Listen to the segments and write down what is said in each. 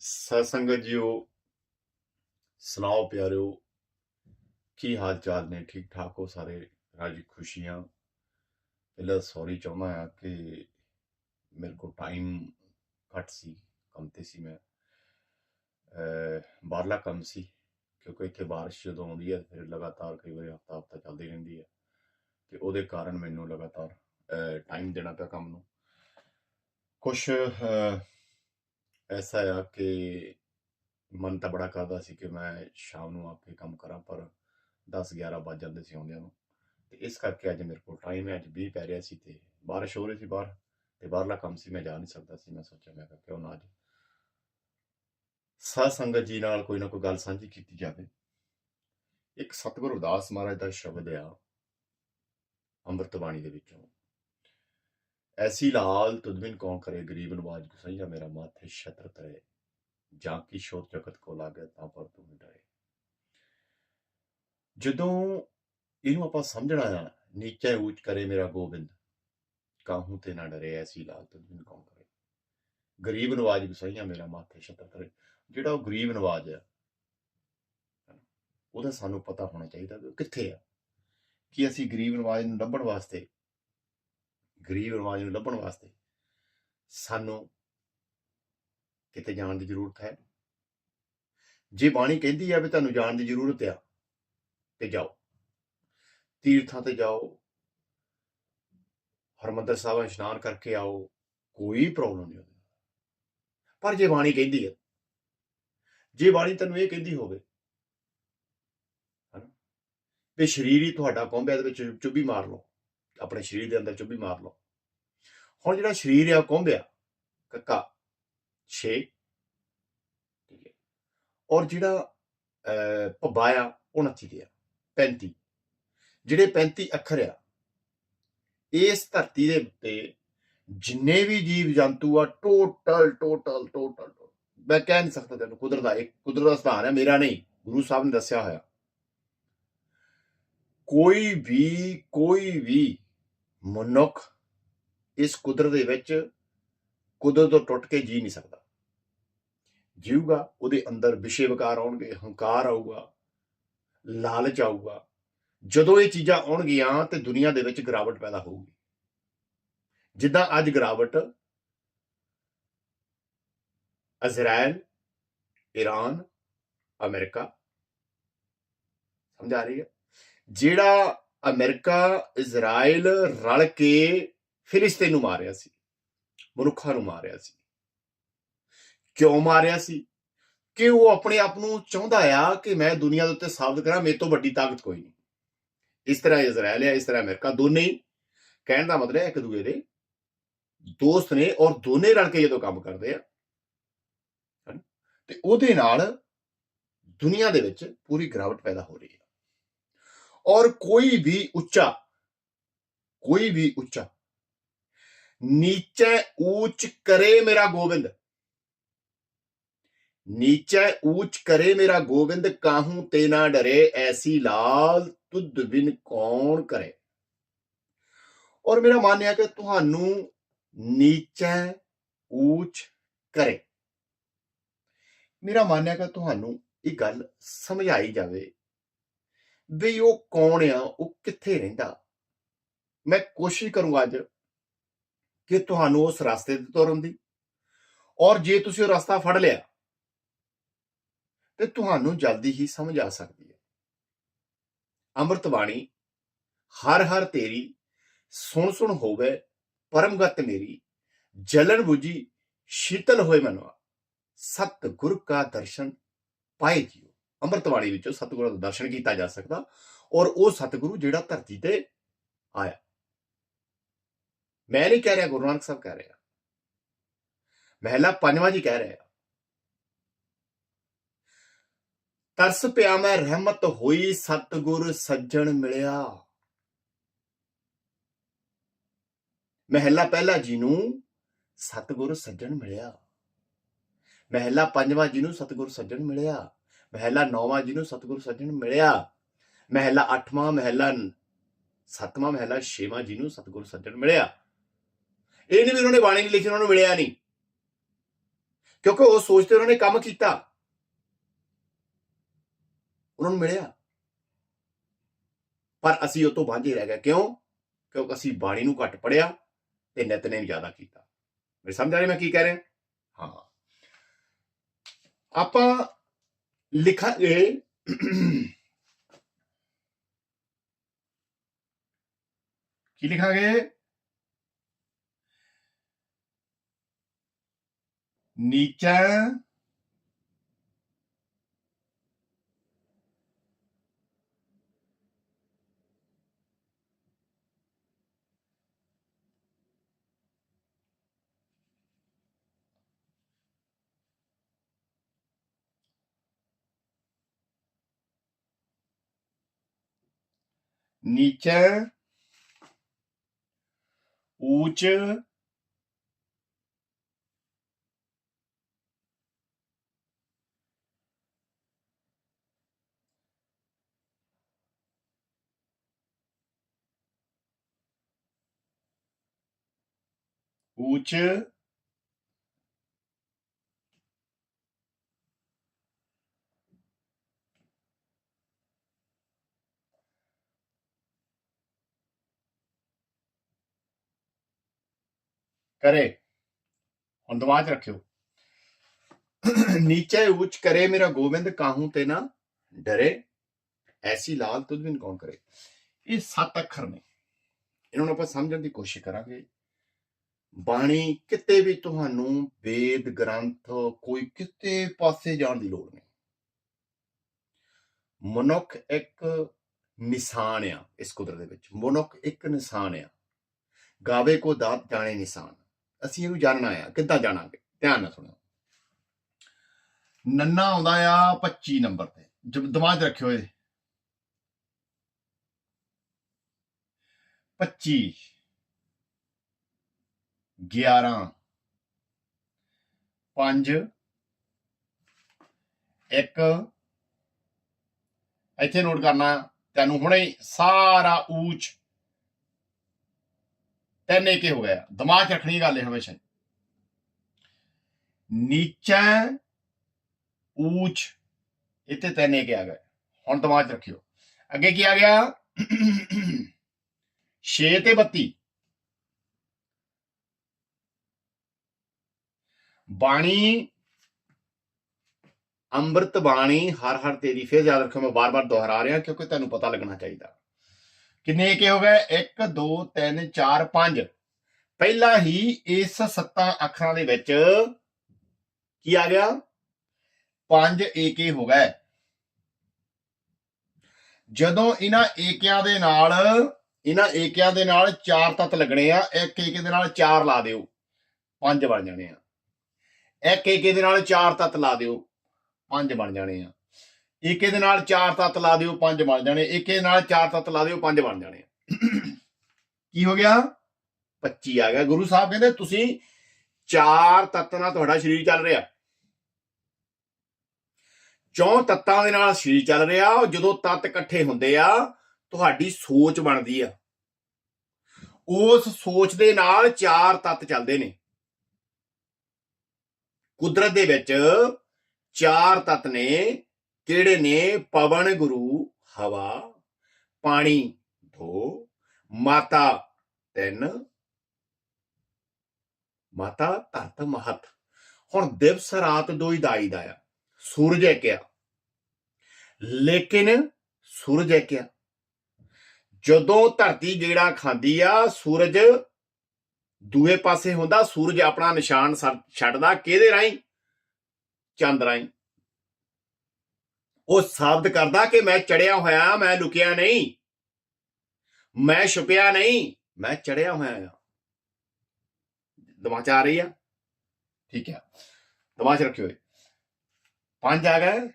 ਸਤਸੰਗਤ JIO ਸੁਣਾਓ ਪਿਆਰਿਓ, ਕੀ ਹਾਲ ਚਾਲ ਨੇ? ਠੀਕ ਠਾਕ ਹੋ ਸਾਰੇ? ਰਾਜੀ ਖੁਸ਼ੀਆਂ। ਪਹਿਲਾਂ ਸੌਰੀ ਚਾਹੁੰਦਾ ਆ ਕਿ ਮੇਰੇ ਕੋਲ ਟਾਈਮ ਘੱਟ ਸੀ, ਕੰਮ ਤੇ ਸੀ ਮੈਂ। ਬਾਹਰਲਾ ਕੰਮ ਸੀ, ਕਿਉਂਕਿ ਇੱਥੇ ਬਾਰਿਸ਼ ਜਦੋਂ ਆਉਂਦੀ ਹੈ, ਫਿਰ ਲਗਾਤਾਰ ਕਈ ਵਾਰੀ ਹਫਤਾ ਹਫਤਾ ਚੱਲਦੀ ਰਹਿੰਦੀ ਹੈ। ਤੇ ਉਹਦੇ ਕਾਰਨ ਮੈਨੂੰ ਲਗਾਤਾਰ ਟਾਈਮ ਦੇਣਾ ਪਿਆ ਕੰਮ ਨੂੰ। ਕੁਛ ਅਹ, ਐਸਾ ਆ ਕਿ ਮਨ ਤਾਂ ਬੜਾ ਕਰਦਾ ਸੀ ਕਿ ਮੈਂ ਸ਼ਾਮ ਨੂੰ ਆ ਕੇ ਕੰਮ ਕਰਾਂ ਪਰ 10 11 ਵੱਜ ਜਾਂਦੇ ਸੀ ਆਉਂਦਿਆਂ ਨੂੰ ਤੇ ਇਸ ਕਰਕੇ ਅੱਜ ਮੇਰੇ ਕੋਲ ਟਾਈਮ ਹੈ ਅੱਜ ਵੀ ਪੈ ਰਿਹਾ ਸੀ ਤੇ ਬਾਰਿਸ਼ ਹੋ ਰਹੀ ਸੀ ਬਾਹਰ ਤੇ ਬਾਹਰਲਾ ਕੰਮ ਸੀ ਮੈਂ ਜਾ ਨਹੀਂ ਸਕਦਾ ਸੀ ਮੈਂ ਸੋਚਿਆ ਮੈਂ ਕਿਹਾ ਕਿਉਂ ਨਾ ਅੱਜ ਸਾਧ ਸੰਗਤ ਜੀ ਨਾਲ ਕੋਈ ਨਾ ਕੋਈ ਗੱਲ ਸਾਂਝੀ ਕੀਤੀ ਜਾਵੇ ਇੱਕ ਸਤਿਗੁਰੂ ਅਰਦਾਸ ਮਹਾਰਾਜ ਦਾ ਸ਼ਬਦ ਆ ਅੰਮ੍ਰਿਤ ਬਾਣੀ ਦੇ ਵਿੱਚੋਂ ਐਸੀ ਲਾਲ ਤੁਦਬਿਨ ਕੌਣ ਕਰੇ? ਗਰੀਬ ਨਵਾਜ ਗੁਸਈਆ ਮੇਰਾ ਮਾਥੇ ਛਤਰ ਤਰੇ। ਜਾਂ ਕੀ ਸ਼ੋਤ ਜਗਤ ਕੋ ਲਾਗੇ ਤਾਂ ਪਰ ਤੂੰ ਡਰੇ। ਜਦੋਂ ਇਹਨੂੰ ਆਪਾਂ ਸਮਝਣਾ ਆ ਨੀਚੇ ਉੱਚ ਕਰੇ ਮੇਰਾ ਗੋਬਿੰਦ ਕਾਹੂ ਤੇ ਨਾ ਡਰੇ ਐਸੀ ਲਾਲ ਤੁਦਬਿਨ ਕੌਣ ਕਰੇ? ਗਰੀਬ ਨਵਾਜ ਗੁਸਾਈਆਂ ਮੇਰਾ ਮਾਥੇ ਛਤਰ ਕਰੇ ਜਿਹੜਾ ਉਹ ਗਰੀਬ ਨਵਾਜ ਆ ਉਹਦਾ ਸਾਨੂੰ ਪਤਾ ਹੋਣਾ ਚਾਹੀਦਾ ਵੀ ਉਹ ਕਿੱਥੇ ਆ। ਕਿ ਅਸੀਂ ਗਰੀਬ ਨਵਾਜ ਨੂੰ ਲੱਭਣ ਵਾਸਤੇ ਗਰੀਬ ਨਵਾਜ ਨੂੰ ਲੱਭਣ ਵਾਸਤੇ ਸਾਨੂੰ ਕਿਤੇ ਜਾਣ ਦੀ ਜ਼ਰੂਰਤ ਹੈ। ਜੇ ਬਾਣੀ ਕਹਿੰਦੀ ਆ ਵੀ ਤੁਹਾਨੂੰ ਜਾਣ ਦੀ ਜ਼ਰੂਰਤ ਆ, ਤੇ ਜਾਓ। ਤੀਰਥਾਂ ਤੇ ਜਾਓ। ਹਰਮੰਦਰ ਸਾਹਿਬ ਇਸ਼ਨਾਨ ਕਰਕੇ ਆਓ, ਕੋਈ ਪ੍ਰੋਬਲਮ ਨਹੀਂ ਉਹਦੇ ਪਰ ਜੇ ਬਾਣੀ ਕਹਿੰਦੀ ਹੈ ਜੇ ਬਾਣੀ ਤੈਨੂੰ ਇਹ ਕਹਿੰਦੀ ਹੋਵੇ, ਹਨਾ, ਵੀ ਸਰੀਰ ਹੀ ਤੁਹਾਡਾ ਕੋਂਬਿਆਂ ਦੇ ਵਿੱਚ ਚੁੱਭੀ ਮਾਰ ਲਓ। ਆਪਣੇ ਸਰੀਰ ਦੇ ਅੰਦਰ ਚੁੱਭੀ ਮਾਰ ਲਓ। ਹੁਣ ਜਿਹੜਾ ਸਰੀਰ ਆ ਕੋਂਬਿਆ ਕੱਕਾ 6 ਠੀਕ ਹੈ। ਔਰ ਜਿਹੜਾ ਅਹ, ਭੱਬਾ ਆ 29 ਦੇ ਆ 35 ਜਿਹੜੇ 35 ਅੱਖਰ ਆ ਇਸ ਧਰਤੀ ਦੇ ਉੱਤੇ ਜਿੰਨੇ ਵੀ ਜੀਵ ਜੰਤੂ ਆ ਟੋਟਲ ਟੋਟਲ ਟੋਟਲ ਮੈਂ ਕਹਿ ਨਹੀਂ ਸਕਦਾ ਤੈਨੂੰ ਕੁਦਰਤ ਦਾ ਇੱਕ ਕੁਦਰਤ ਦਾ ਸਥਾਨ ਹੈ ਮੇਰਾ ਨਹੀਂ ਗੁਰੂ ਸਾਹਿਬ ਨੇ ਦੱਸਿਆ ਹੋਇਆ। ਕੋਈ ਵੀ ਕੋਈ ਵੀ ਮਨੁੱਖ ਇਸ ਕੁਦਰਤ ਦੇ ਵਿੱਚ ਕੁਦਰਤ ਤੋਂ ਟੁੱਟ ਕੇ ਜੀ ਨਹੀਂ ਸਕਦਾ। ਜੀਊਗਾ, ਉਹਦੇ ਅੰਦਰ ਵਿਸ਼ੇ ਵਿਕਾਰ ਆਉਣਗੇ, ਹੰਕਾਰ ਆਊਗਾ, ਲਾਲਚ ਆਊਗਾ। ਜਦੋਂ ਇਹ ਚੀਜ਼ਾਂ ਆਉਣਗੀਆਂ ਤੇ ਦੁਨੀਆ ਦੇ ਵਿੱਚ ਗਿਰਾਵਟ ਪੈਦਾ ਹੋਊਗੀ। ਜਿੱਦਾਂ ਅੱਜ ਗਿਰਾਵਟ ਇਜ਼ਰਾਈਲ ਈਰਾਨ ਅਮਰੀਕਾ, ਸਮਝ ਆ ਰਹੀ ਹੈ? ਜਿਹੜਾ ਅਮਰੀਕਾ ਇਜ਼ਰਾਈਲ ਰਲ ਕੇ ਫਿਲਿਸਤੀਨ ਨੂੰ ਮਾਰਿਆ ਸੀ। ਮਨੁੱਖਾਂ ਨੂੰ ਮਾਰਿਆ ਸੀ। ਕਿਉਂ ਮਾਰਿਆ ਸੀ? ਕਿ ਉਹ ਆਪਣੇ ਆਪ ਨੂੰ ਚਾਹੁੰਦਾ ਆ ਕਿ ਮੈਂ ਦੁਨੀਆ ਦੇ ਉੱਤੇ ਸਾਬਤ ਕਰਾਂ ਮੇਰੇ ਤੋਂ ਵੱਡੀ ਤਾਕਤ ਕੋਈ ਨਹੀਂ। ਇਸ ਤਰ੍ਹਾਂ ਇਜ਼ਰਾਈਲ ਹੈ ਇਸ ਤਰ੍ਹਾਂ ਅਮਰੀਕਾ ਦੋਨੇ ਹੀ। ਕਹਿਣ ਦਾ ਮਤਲਬ ਹੈ ਇੱਕ ਦੂਜੇ ਦੇ ਦੋਸਤ ਨੇ ਔਰ ਦੋਨੇ ਰਲ ਕੇ ਜਦੋਂ ਕੰਮ ਕਰਦੇ ਆ ਹਨ, ਤੇ ਉਹਦੇ ਨਾਲ ਦੁਨੀਆ ਦੇ ਵਿੱਚ ਪੂਰੀ ਗਿਰਾਵਟ ਪੈਦਾ ਹੋ ਰਹੀ ਹੈ। ਔਰ ਕੋਈ ਵੀ ਉੱਚਾ, ਕੋਈ ਵੀ ਉੱਚਾ। ਨੀਚੇ ਊਚ ਕਰੇ ਮੇਰਾ ਗੋਬਿੰਦ। ਨੀਚੇ ਊਚ ਕਰੇ ਮੇਰਾ ਗੋਬਿੰਦ, ਕਾਹੂ ਤੇ ਨਾ ਡਰੇ, ਐਸੀ ਲਾਲ ਤੁਧ ਬਿਨ ਕੌਣ ਕਰੇ। ਔਰ ਮੇਰਾ ਮੰਨਿਆ ਕਿ ਤੁਹਾਨੂੰ ਨੀਚੈ ਊਚ ਕਰੇ। ਮੇਰਾ ਮੰਨਿਆ ਕਿ ਤੁਹਾਨੂੰ ਇਹ ਗੱਲ ਸਮਝਾਈ ਜਾਵੇ। ਵੀ ਉਹ ਕੌਣ ਆ, ਉਹ ਕਿੱਥੇ ਰਹਿੰਦਾ? ਮੈਂ ਕੋਸ਼ਿਸ਼ ਕਰੂੰਗਾ ਅੱਜ ਕਿ ਤੁਹਾਨੂੰ ਉਸ ਰਸਤੇ ਤੇ ਤੁਰਨ ਦੀ। ਔਰ ਜੇ ਤੁਸੀਂ ਉਹ ਰਸਤਾ ਫੜ ਲਿਆ, ਤੇ ਤੁਹਾਨੂੰ ਜਲਦੀ ਹੀ ਸਮਝ ਆ ਸਕਦੀ ਹੈ। ਅੰਮ੍ਰਿਤ ਬਾਣੀ, ਹਰ ਹਰ ਤੇਰੀ, ਸੁਣ ਸੁਣ ਹੋਵੇ, ਪਰਮਗਤ ਮੇਰੀ, ਜਲਨ 부ਜੀ ਸ਼ੀਤਲ ਹੋਏ ਮਨਵਾ ਸਤ ਗੁਰ ਕਾ ਦਰਸ਼ਨ ਪਾਏ ਜੀਓ। ਅੰਮ੍ਰਿਤ ਬਾਣੀ ਵਿੱਚੋਂ ਸਤਿਗੁਰਾਂ ਦਾ ਦਰਸ਼ਨ ਕੀਤਾ ਜਾ ਸਕਦਾ ਔਰ ਉਹ ਸਤਿਗੁਰੂ ਜਿਹੜਾ ਧਰਤੀ ਤੇ ਆਇਆ। ਮੈਂ ਨਹੀਂ ਕਹਿ ਰਿਹਾ, ਗੁਰੂ ਨਾਨਕ ਸਾਹਿਬ ਕਹਿ ਰਿਹਾ ਮਹਿਲਾ ਪੰਜਵਾਂ ਜੀ ਕਹਿ ਰਿਹਾ ਤਰਸ ਪਿਆ ਮੈਂ, ਰਹਿਮਤ ਹੋਈ, ਸਤਿਗੁਰ ਸੱਜਣ ਮਿਲਿਆ। ਮਹਿਲਾ ਪਹਿਲਾ ਜੀ ਨੂੰ ਸਤਿਗੁਰ ਸੱਜਣ ਮਿਲਿਆ। ਮਹਿਲਾ ਪੰਜਵਾਂ ਜੀ ਨੂੰ ਸਤਿਗੁਰ ਸੱਜਣ ਮਿਲਿਆ। ਮਹਿਲਾ ਨੌਵਾਂ ਜੀ ਨੂੰ ਸਤਿਗੁਰ ਸੱਜਣ ਮਿਲਿਆ। ਮਹਿਲਾ ਅੱਠਵਾਂ, ਮਹਿਲਾ ਸੱਤਵਾਂ, ਮਹਿਲਾ ਛੇਵਾਂ ਜੀ ਨੂੰ ਸਤਿਗੁਰ ਸੱਜਣ ਮਿਲਿਆ। ਇਹ ਨਹੀਂ ਵੀ ਉਹਨਾਂ ਨੇ ਬਾਣੀ ਨਹੀਂ ਲਿਖੀ, ਉਹਨਾਂ ਨੂੰ ਮਿਲਿਆ ਨਹੀਂ। ਕਿਉਂਕਿ ਉਹ ਸੋਚਦੇ ਉਹਨਾਂ ਨੇ ਕੰਮ ਕੀਤਾ। ਉਹਨਾਂ ਨੂੰ ਮਿਲਿਆ। ਪਰ ਅਸੀਂ ਉਹ ਤੋਂ ਵਾਂਝੇ ਰਹਿ ਗਏ। ਕਿਉਂ? ਕਿਉਂਕਿ ਅਸੀਂ ਬਾਣੀ ਨੂੰ ਘੱਟ ਪੜਿਆ ਤੇ ਨਿਤਨੇਮ ਜ਼ਿਆਦਾ ਕੀਤਾ। ਮੇਰੇ ਸਮਝ ਆ ਰਹੀ ਮੈਂ ਕੀ ਕਹਿ ਰਿਹਾ? ਹਾਂ। ਆਪਾਂ ਲਿਖਾਂਗੇ ਕੀ ਲਿਖਾਂਗੇ ਨੀਚਾ Nietzsche, Ute, Ute, करे ਹੁਣ ਦਿਮਾਗ ਰੱਖਿਓ। ਨੀਚੇ ਉੱਚ ਕਰੇ ਮੇਰਾ ਗੋਬਿੰਦ, ਕਾਹੂ ਤੇ ਨਾ ਡਰੇ। ਐਸੀ ਲਾਲ ਤੁਧ ਬਿਨ ਕੌਣ ਕਰੇ। ਇਹ ਸੱਤ ਅੱਖਰ ਨੇ। ਇਹਨਾਂ ਨੂੰ ਆਪਾਂ ਸਮਝਣ ਦੀ ਕੋਸ਼ਿਸ਼ ਕਰਾਂਗੇ। ਬਾਣੀ ਕਿਤੇ ਵੀ ਤੁਹਾਨੂੰ ਵੇਦ, ਗ੍ਰੰਥ ਕੋਈ ਕਿਤੇ ਪਾਸੇ ਜਾਣ ਦੀ ਲੋੜ ਨਹੀਂ। ਮਨੁੱਖ ਇੱਕ ਨਿਸ਼ਾਨ ਆ ਇਸ ਕੁਦਰਤ ਦੇ ਵਿੱਚ। ਮਨੁੱਖ ਇੱਕ ਨਿਸ਼ਾਨ ਆ। ਗਾਵੇ ਕੋ ਦਾਤ ਜਾਣੇ ਨਿਸ਼ਾਨ। ਅਸੀਂ ਇਹਨੂੰ ਜਾਣਨਾ ਆ, ਕਿੱਦਾਂ ਜਾਣਾਂਗੇ? ਧਿਆਨ ਨਾਲ ਸੁਣੋ। ਨੰਨਾ ਆਉਂਦਾ ਆ 25 ਨੰਬਰ ਤੇ। ਜਬ ਦਿਮਾਗ 'ਚ ਰੱਖਿਓ ਇਹ। 25 11 5 1 ਇੱਥੇ ਨੋਟ ਕਰਨਾ, ਤੈਨੂੰ ਹੁਣੇ ਸਾਰਾ ਊਚ ਤਿੰਨ ਏਕੇ ਹੋ ਗਿਆ ਦਿਮਾਗ 'ਚ ਰੱਖਣੀ ਗੱਲ ਹੈ ਹਮੇਸ਼ਾ ਨੀਚਾ, ਊਚ, ਇੱਥੇ ਤਿੰਨ ਏਕੇ ਆ ਗਏ। ਹੁਣ ਦਿਮਾਗ 'ਚ ਰੱਖਿਓ। ਅੱਗੇ ਕੀ ਆ ਗਿਆ? 6 ਤੇ 32 ਬਾਣੀ, ਅੰਮ੍ਰਿਤ ਬਾਣੀ, ਹਰ ਹਰ ਤੇਰੀ ਫੇਰ ਯਾਦ ਰੱਖੋ ਮੈਂ ਬਾਰ-ਬਾਰ ਦੁਹਰਾ ਰਿਹਾ ਕਿਉਂਕਿ ਤੁਹਾਨੂੰ ਪਤਾ ਲੱਗਣਾ ਚਾਹੀਦਾ। ਕਿੰਨੇ ਏਕੇ ਹੋ ਗਏ? 1 2 3 4 5 ਪਹਿਲਾਂ ਹੀ ਇਸ ਸੱਤਾਂ ਅੱਖਰਾਂ ਦੇ ਵਿੱਚ ਕੀ ਆ ਗਿਆ? ਪੰਜ ਏਕੇ ਹੋ ਗਏ। ਜਦੋਂ ਇਹਨਾਂ ਏਕਿਆਂ ਦੇ ਨਾਲ, ਇਹਨਾਂ ਏਕਿਆਂ ਦੇ ਨਾਲ ਚਾਰ ਤੱਤ ਲੱਗਣੇ ਆ, ਇੱਕ ਏਕੇ ਦੇ ਨਾਲ ਚਾਰ ਲਾ ਦਿਓ। ਪੰਜ ਬਣ ਜਾਣੇ ਆ। ਇੱਕ ਏਕੇ ਦੇ ਨਾਲ ਚਾਰ ਤੱਤ ਲਾ ਦਿਓ। ਪੰਜ ਬਣ ਜਾਣੇ ਆ। ਏਕੇ ਦੇ ਨਾਲ ਚਾਰ ਤੱਤ ਲਾ ਦਿਓ, ਪੰਜ ਬਣ ਜਾਣੇ। ਏਕੇ ਦੇ ਨਾਲ ਚਾਰ ਤੱਤ ਲਾ ਦਿਓ, ਪੰਜ ਬਣ ਜਾਣੇ। ਕੀ ਹੋ ਗਿਆ? 25 ਆ ਗਿਆ। ਗੁਰੂ ਸਾਹਿਬ ਕਹਿੰਦੇ, ਤੁਸੀਂ ਚਾਰ ਤੱਤ ਨਾਲ ਤੁਹਾਡਾ ਸਰੀਰ ਚੱਲ ਰਿਹਾ। ਚੌਂ ਤੱਤਾਂ ਦੇ ਨਾਲ ਸਰੀਰ ਚੱਲ ਰਿਹਾ, ਉਹ ਜਦੋਂ ਤੱਤ ਇਕੱਠੇ ਹੁੰਦੇ ਆ, ਤੁਹਾਡੀ ਸੋਚ ਬਣਦੀ ਆ। ਉਸ ਸੋਚ ਦੇ ਨਾਲ ਚਾਰ ਤੱਤ ਚੱਲਦੇ ਨੇ। ਕੁਦਰਤ ਦੇ ਵਿੱਚ ਚਾਰ ਤੱਤ ਨੇ ਕਿਹੜੇ ਨੇ? ਪਵਨ ਗੁਰੂ, ਹਵਾ, ਪਾਣੀ ਦੋ ਮਾਤਾ ਤਿੰਨ। ਮਾਤਾ ਧਰਤ ਮਹਤ। ਹੁਣ ਦਿਵਸ ਰਾਤ ਦੋ ਦਾਈ ਦਾ ਆ। ਸੂਰਜ ਹੈ ਕਿਆ ਲੇਕਿਨ ਸੂਰਜ ਹੈ ਕਿਆ ਜਦੋਂ ਧਰਤੀ ਗੇੜਾ ਖਾਂਦੀ ਆ, ਸੂਰਜ ਦੂਏ ਪਾਸੇ ਹੁੰਦਾ। ਸੂਰਜ ਆਪਣਾ ਨਿਸ਼ਾਨ ਛ- ਛੱਡਦਾ ਕਿਹਦੇ ਰਾਹੀਂ? ਚੰਦ ਰਾਹੀਂ। ਉਹ ਸਾਬਤ ਕਰਦਾ ਕਿ ਮੈਂ ਚੜਿਆ ਹੋਇਆ, ਮੈਂ ਲੁਕਿਆ ਨਹੀਂ। ਮੈਂ ਛੁਪਿਆ ਨਹੀਂ, ਮੈਂ ਚੜਿਆ ਹੋਇਆ ਆ। ਦਿਮਾਗ 'ਚ ਆ ਰਹੀ ਆ? ਠੀਕ ਹੈ ਦਿਮਾਗ 'ਚ ਰੱਖਿਓ ਪੰਜ ਆ ਗਏ।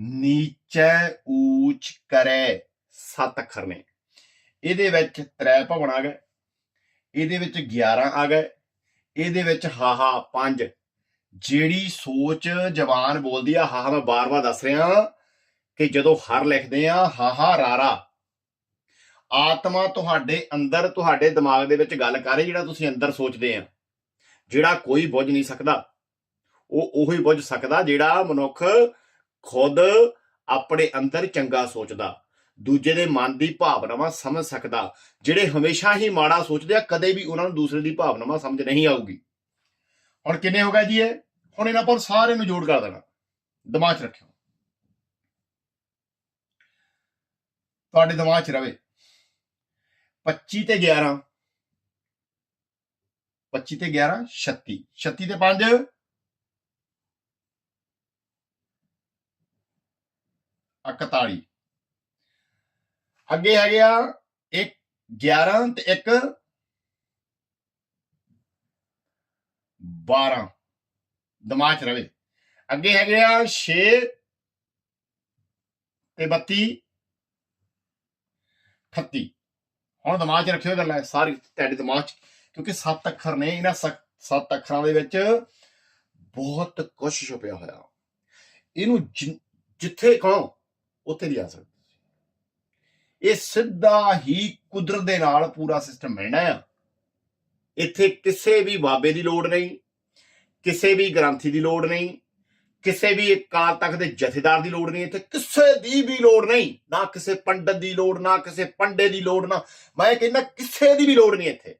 ਨੀਚੇ ਊਚ ਕਰੇ ਸੱਤ ਅੱਖਰ ਨੇ ਇਹਦੇ ਵਿੱਚ ਤ੍ਰੈ ਭਵਨ ਆ ਗਏ। ਇਹਦੇ ਵਿੱਚ 11 ਆ ਗਏ। ਇਹਦੇ ਵਿੱਚ ਹਾਹਾ ਪੰਜ। ਜਿਹੜੀ ਸੋਚ ਜਵਾਨ ਬੋਲਦੀ ਆ, ਹਾਹਾ ਮੈਂ ਬਾਰ-ਬਾਰ ਦੱਸ ਰਿਹਾ। ਕਿ ਜਦੋਂ ਹਰ ਲਿਖਦੇ ਆ ਹਾਹਾ ਰਾਰਾ। ਆਤਮਾ ਤੁਹਾਡੇ ਅੰਦਰ, ਤੁਹਾਡੇ ਦਿਮਾਗ ਦੇ ਵਿੱਚ ਗੱਲ ਕਰ ਰਹੀ, ਜਿਹੜਾ ਤੁਸੀਂ ਅੰਦਰ ਸੋਚਦੇ ਆ। ਜਿਹੜਾ ਕੋਈ ਬੁੱਝ ਨਹੀਂ ਸਕਦਾ। ਉਹ ਉਹੀ ਬੁੱਝ ਸਕਦਾ ਜਿਹੜਾ ਮਨੁੱਖ ਖੁਦ ਆਪਣੇ ਅੰਦਰ ਚੰਗਾ ਸੋਚਦਾ। ਦੂਜੇ ਦੇ ਮਨ ਦੀ ਭਾਵਨਾਵਾਂ ਸਮਝ ਸਕਦਾ। ਜਿਹੜੇ ਹਮੇਸ਼ਾ ਹੀ ਮਾੜਾ ਸੋਚਦੇ ਆ, ਕਦੇ ਵੀ ਉਹਨਾਂ ਨੂੰ ਦੂਸਰੇ ਦੀ ਭਾਵਨਾਵਾਂ ਸਮਝ ਨਹੀਂ ਆਊਗੀ। ਹੁਣ ਕਿੰਨੇ ਹੋ ਗਏ ਜੀ ਇਹ? ਹੁਣ ਇਹਨਾਂ ਪਰ ਸਾਰੇ ਨੂੰ ਜੋੜ ਕਰ ਦੇਣਾ। ਦਿਮਾਗ 'ਚ ਰੱਖਿਓ। ਤੁਹਾਡੇ ਦਿਮਾਗ 'ਚ ਰਵੇ। 25 ਤੇ 11 25 ਤੇ 11 36 36 ਤੇ 5 41 ਅੱਗੇ ਹੈਗੇ ਆ ਇੱਕ 11 ਤੇ ਇੱਕ 12 ਦਿਮਾਗ 'ਚ ਰਵੇ। ਅੱਗੇ ਹੈਗੇ ਆ 6 ਤੇ 32 38 ਹੁਣ ਦਿਮਾਗ 'ਚ ਰੱਖਿਓ ਗੱਲ ਹੈ ਸਾਰੀ ਤੁਹਾਡੇ ਦਿਮਾਗ 'ਚ, ਕਿਉਂਕਿ ਸੱਤ ਅੱਖਰ ਨੇ ਇਹਨਾਂ ਸੱਤ ਸੱਤ ਅੱਖਰਾਂ ਦੇ ਵਿੱਚ ਬਹੁਤ ਕੁਝ ਛੁਪਿਆ ਹੋਇਆ। ਇਹਨੂੰ ਜਿੱਥੇ ਕਹੋ, ਉੱਥੇ ਲਿਆ ਸਕਦੇ। ਤੁਸੀਂ। ਇਹ ਸਿੱਧਾ ਹੀ ਕੁਦਰਤ ਦੇ ਨਾਲ ਪੂਰਾ ਸਿਸਟਮ ਮਿਲਣਾ ਆ। ਇੱਥੇ ਕਿਸੇ ਵੀ ਬਾਬੇ ਦੀ ਲੋੜ ਨਹੀਂ, ਕਿਸੇ ਵੀ ਗ੍ਰੰਥੀ ਦੀ ਲੋੜ ਨਹੀਂ ਕਿਸੇ ਵੀ ਅਕਾਲ ਤਖਤ ਦੇ ਜਥੇਦਾਰ ਦੀ ਲੋੜ ਨਹੀਂ, ਇੱਥੇ ਕਿਸੇ ਦੀ ਵੀ ਲੋੜ ਨਹੀਂ। ਨਾ ਕਿਸੇ ਪੰਡਤ ਦੀ ਲੋੜ, ਨਾ ਕਿਸੇ ਪੰਡੇ ਦੀ ਲੋੜ, ਨਾ ਮੈਂ ਕਹਿੰਦਾ ਕਿਸੇ ਦੀ ਵੀ ਲੋੜ ਨਹੀਂ ਇੱਥੇ।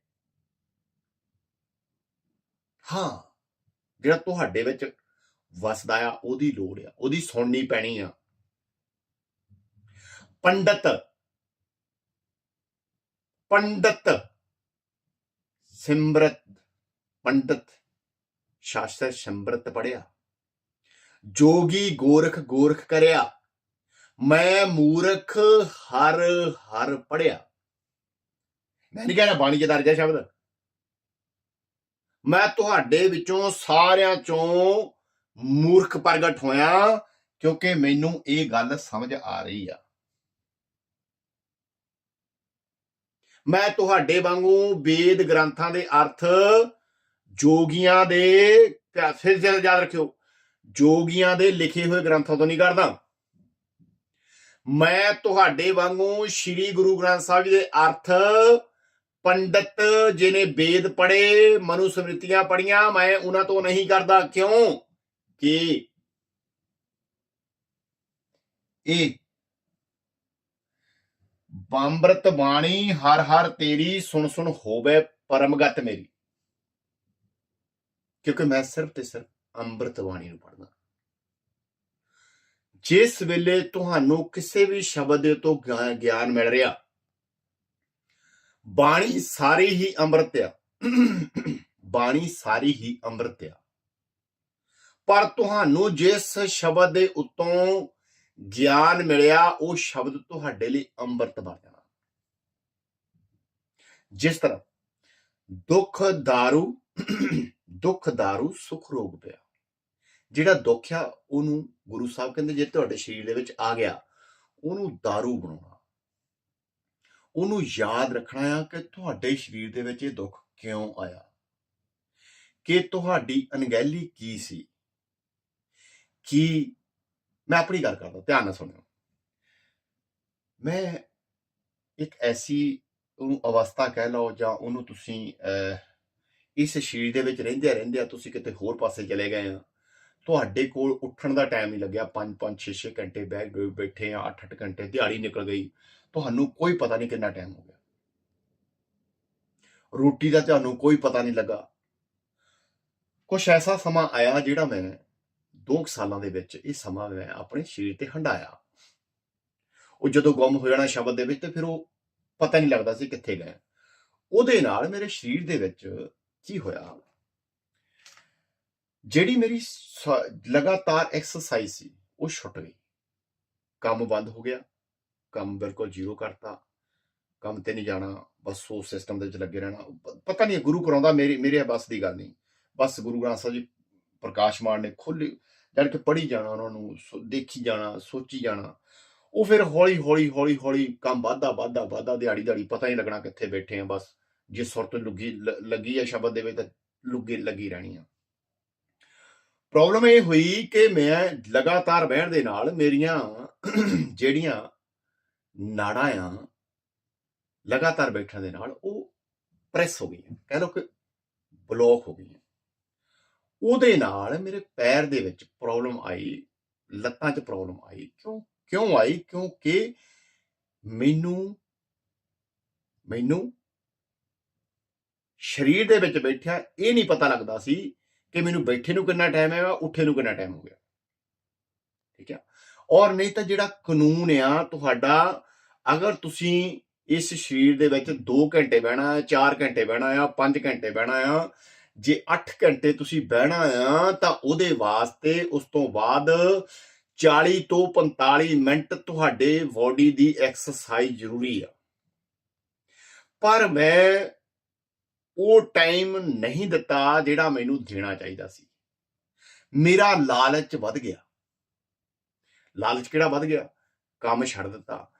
ਹਾਂ, ਜਿਹੜਾ ਤੁਹਾਡੇ ਵਿੱਚ ਵਸਦਾ ਆ, ਉਹਦੀ ਲੋੜ ਆ, ਉਹਦੀ ਸੁਣਨੀ ਪੈਣੀ ਆ। ਪੰਡਤ ਪੰਡਤ, ਸਿਮਰਤ, ਪੰਡਤ, ਸ਼ਾਸਤਰ ਸਿਮਰਤ ਪੜਿਆ ਜੋਗੀ ਗੋਰਖ ਗੋਰਖ ਕਰਿਆ, ਮੈਂ ਮੂਰਖ ਹਰ ਹਰ ਪੜਿਆ। ਮੈਂ ਨਹੀਂ ਕਹਿੰਦਾ ਬਾਣੀ ਚ ਦਰਜਾ ਸ਼ਬਦ। ਮੈਂ ਤੁਹਾਡੇ ਵਿੱਚੋਂ ਸਾਰਿਆਂ ਚੋਂ ਮੂਰਖ ਪ੍ਰਗਟ ਹੋਇਆ, ਕਿਉਂਕਿ ਮੈਨੂੰ ਇਹ ਗੱਲ ਸਮਝ ਆ ਰਹੀ ਆ। ਮੈਂ ਤੁਹਾਡੇ ਵਾਂਗੂ ਵੇਦ ਗ੍ਰੰਥਾਂ ਦੇ ਅਰਥ ਜੋਗੀਆਂ ਦੇ ਧਿਆ- ਫਿਰ ਜਦ ਯਾਦ ਰੱਖਿਓ। ਜੋਗੀਆਂ ਦੇ ਲਿਖੇ ਹੋਏ ਗ੍ਰੰਥਾਂ ਤੋਂ ਨਹੀਂ ਕਰਦਾ ਮੈਂ ਤੁਹਾਡੇ ਵਾਂਗੂ ਸ੍ਰੀ ਗੁਰੂ ਗ੍ਰੰਥ ਸਾਹਿਬ ਜੀ ਦੇ ਅਰਥ ਪੰਡਤ ਜਿਨੇ ਵੇਦ ਪੜ੍ਹੇ ਮਨੁ ਸਮ੍ਰਿਤੀਆਂ ਪੜੀਆਂ ਮੈਂ ਉਹਨਾਂ ਤੋਂ ਨਹੀਂ ਕਰਦਾ ਕਿਉਂ? ਕਿ ਇਹ ਬੰਬਰਤ ਬਾਣੀ ਹਰ ਹਰ ਤੇਰੀ ਸੁਣ ਸੁਣ ਹੋਵੇ ਪਰਮਗਤ ਮੇਰੀ। ਕਿਉਂਕਿ ਮੈਂ ਸਿਰਫ ਤੇ ਸਿਰਫ ਅੰਮ੍ਰਿਤ ਬਾਣੀ ਨੂੰ ਪੜ੍ਹਦਾ ਜਿਸ ਵੇਲੇ ਤੁਹਾਨੂੰ ਕਿਸੇ ਵੀ ਸ਼ਬਦ ਦੇ ਤੋਂ ਗਿਆ- ਗਿਆਨ ਮਿਲ ਰਿਹਾ ਬਾਣੀ ਸਾਰੀ ਹੀ ਅੰਮ੍ਰਿਤ ਆ ਬਾਣੀ ਸਾਰੀ ਹੀ ਅੰਮ੍ਰਿਤ ਆ ਪਰ ਤੁਹਾਨੂੰ ਜਿਸ ਸ਼ਬਦ ਦੇ ਉੱਤੋਂ ਗਿਆਨ ਮਿਲਿਆ ਉਹ ਸ਼ਬਦ ਤੁਹਾਡੇ ਲਈ ਅੰਮ੍ਰਿਤ ਬਣ ਜਾਣਾ ਜਿਸ ਤਰ੍ਹਾਂ ਦੁੱਖ दारू ਦੁੱਖ दारू ਸੁਖ ਰੋਗ ਪਿਆ ਜਿਹੜਾ ਦੁੱਖ ਆ ਉਹਨੂੰ ਗੁਰੂ ਸਾਹਿਬ ਕਹਿੰਦੇ ਜੇ ਤੁਹਾਡੇ ਸਰੀਰ ਦੇ ਵਿੱਚ ਆ ਗਿਆ ਉਹਨੂੰ दारू ਬਣਾਉਣਾ। ਉਹਨੂੰ ਯਾਦ ਰੱਖਣਾ ਆ ਕਿ ਤੁਹਾਡੇ ਸਰੀਰ ਦੇ ਵਿੱਚ ਇਹ ਦੁੱਖ ਕਿਉਂ ਆਇਆ? ਕਿ ਤੁਹਾਡੀ ਅਣਗਹਿਲੀ ਕੀ ਸੀ? ਕੀ ਮੈਂ ਆਪਣੀ ਗੱਲ ਕਰਦਾ ਧਿਆਨ ਨਾਲ ਸੁਣਿਓ। ਮੈਂ ਇੱਕ ਐਸੀ ਉਹਨੂੰ ਅਵਸਥਾ ਕਹਿ ਲਓ ਜਾਂ ਉਹਨੂੰ ਤੁਸੀਂ ਅਹ, ਇਸ ਸਰੀਰ ਦੇ ਵਿੱਚ ਰਹਿੰਦੇ ਰਹਿੰਦੇ ਤੁਸੀਂ ਕਿਤੇ ਹੋਰ ਪਾਸੇ ਚਲੇ ਗਏ ਆ ਤੁਹਾਡੇ ਕੋਲ ਉੱਠਣ ਦਾ ਟਾਈਮ ਨਹੀਂ ਲੱਗਿਆ। 5 5 6 6 ਘੰਟੇ ਬੈਠ ਬੈਠੇ ਆ 8 8 ਘੰਟੇ ਦਿਹਾੜੀ ਨਿਕਲ ਗਈ। ਤੁਹਾਨੂੰ ਕੋਈ ਪਤਾ ਨਹੀਂ ਕਿੰਨਾ ਟਾਈਮ ਹੋ ਗਿਆ। ਰੋਟੀ ਦਾ ਤੁਹਾਨੂੰ ਕੋਈ ਪਤਾ ਨਹੀਂ ਲੱਗਾ। ਕੁਝ ਐਸਾ ਸਮਾਂ ਆਇਆ ਜਿਹੜਾ ਮੈਂ 2 ਸਾਲਾਂ ਦੇ ਵਿੱਚ ਇਹ ਸਮਾਂ ਮੈਂ ਆਪਣੇ ਸਰੀਰ ਤੇ ਹੰਡਾਇਆ ਉਹ ਜਦੋਂ ਗੁੰਮ ਹੋ ਜਾਣਾ ਸ਼ਬਦ ਦੇ ਵਿੱਚ ਤੇ ਫਿਰ ਉਹ ਪਤਾ ਨਹੀਂ ਲੱਗਦਾ ਸੀ ਕਿੱਥੇ ਗਏ। ਉਹਦੇ ਨਾਲ ਮੇਰੇ ਸਰੀਰ ਦੇ ਵਿੱਚ ਕੀ ਹੋਇਆ। ਜਿਹੜੀ ਮੇਰੀ ਸ- ਲਗਾਤਾਰ ਐਕਸਰਸਾਈਜ਼ ਸੀ, ਉਹ ਛੁੱਟ ਗਈ। ਕੰਮ ਬੰਦ ਹੋ ਗਿਆ, ਕੰਮ ਬਿਲਕੁਲ ਜ਼ੀਰੋ ਕਰਤਾ, ਕੰਮ ਤੇ ਨਹੀਂ ਜਾਣਾ, ਬਸ ਉਹ ਸਿਸਟਮ ਦੇ ਵਿੱਚ ਲੱਗੇ ਰਹਿਣਾ। ਪਤਾ ਨਹੀਂ ਗੁਰੂ ਕਰਾਉਂਦਾ, ਮੇਰੀ, ਮੇਰੇ ਬਸ ਦੀ ਗੱਲ ਨਹੀਂ। ਬਸ ਗੁਰੂ ਗ੍ਰੰਥ ਸਾਹਿਬ ਜੀ, ਪ੍ਰਕਾਸ਼ ਮਾਨ ਨੇ ਖੁੱਲੀ ਜਦ ਕਿ ਪੜ੍ਹੀ ਜਾਣਾ ਉਹਨਾਂ ਨੂੰ, ਸੋ- ਦੇਖੀ ਜਾਣਾ, ਸੋਚੀ ਜਾਣਾ। ਉਹ ਫਿਰ ਹੌਲੀ ਹੌਲੀ ਹੌਲੀ ਹੌਲੀ ਕੰਮ ਵਾਧਾ ਵਾਧਾ ਵਾਧਾ ਦਿਹਾੜੀ ਦਿਹਾੜੀ, ਪਤਾ ਨਹੀਂ ਲੱਗਣਾ ਕਿੱਥੇ ਬੈਠੇ ਆ ਬਸ। ਜੇ ਸੁਰਤ ਲੁੱਗੀ ਲੱਗੀ ਆ ਸ਼ਬਦ ਦੇ ਵਿੱਚ ਤਾਂ ਲੁੱਗੀ, ਲੱਗੀ ਰਹਿਣੀ ਆ। ਪ੍ਰੋਬਲਮ ਇਹ ਹੋਈ ਕਿ ਮੈਂ ਲਗਾਤਾਰ ਬਹਿਣ ਦੇ ਨਾਲ ਮੇਰੀਆਂ ਜਿਹੜੀਆਂ ਨਾੜਾਂ ਆ, ਲਗਾਤਾਰ ਬੈਠਣ ਦੇ ਨਾਲ ਉਹ ਪ੍ਰੈਸ ਹੋ ਗਈਆਂ। ਕਹਿ ਲਓ ਕਿ ਬਲੌਕ ਹੋ ਗਈਆਂ। ਉਹਦੇ ਨਾਲ ਮੇਰੇ ਪੈਰ ਦੇ ਵਿੱਚ ਪ੍ਰੋਬਲਮ ਆਈ, ਲੱਤਾਂ 'ਚ ਪ੍ਰੋਬਲਮ ਆਈ। ਕਿਉਂ ਕਿਉਂ ਆਈ? ਕਿਉਂਕਿ ਮੈਨੂੰ ਮੈਨੂੰ ਸਰੀਰ ਦੇ ਵਿੱਚ ਬੈਠਿਆ ਇਹ ਨਹੀਂ ਪਤਾ ਲੱਗਦਾ ਸੀ ਕਿ ਮੈਨੂੰ ਬੈਠੇ ਨੂੰ ਕਿੰਨਾ ਟਾਈਮ ਹੈਗਾ, ਉੱਠੇ ਨੂੰ ਕਿੰਨਾ ਟਾਈਮ ਹੋ ਗਿਆ। ਠੀਕ ਹੈ? ਔਰ ਨਹੀਂ ਤਾਂ ਜਿਹੜਾ ਕਾਨੂੰਨ ਆ, ਤੁਹਾਡਾ, ਅਗਰ ਤੁਸੀਂ ਇਸ ਸਰੀਰ ਦੇ ਵਿੱਚ 2 ਘੰਟੇ ਬਹਿਣਾ ਆ 4 ਘੰਟੇ ਬਹਿਣਾ ਆ 5 ਘੰਟੇ ਬਹਿਣਾ ਆ ਜੇ 8 ਘੰਟੇ ਤੁਸੀਂ ਬਹਿਣਾ ਆ ਤਾਂ ਉਹਦੇ ਵਾਸਤੇ ਉਸ ਤੋਂ ਬਾਅਦ 40 ਤੋਂ 45 ਮਿੰਟ ਤੁਹਾਡੇ ਬਾਡੀ ਦੀ ਐਕਸਰਸਾਈਜ਼ ਜ਼ਰੂਰੀ ਆ। ਪਰ ਮੈਂ ਉਹ ਟਾਈਮ ਨਹੀਂ ਦਿੱਤਾ ਜਿਹੜਾ ਮੈਨੂੰ ਦੇਣਾ ਚਾਹੀਦਾ ਸੀ ਮੇਰਾ ਲਾਲਚ ਵੱਧ ਗਿਆ ਲਾਲਚ ਕਿਹੜਾ ਵੱਧ ਗਿਆ ਕੰਮ ਛੱਡ ਦਿੱਤਾ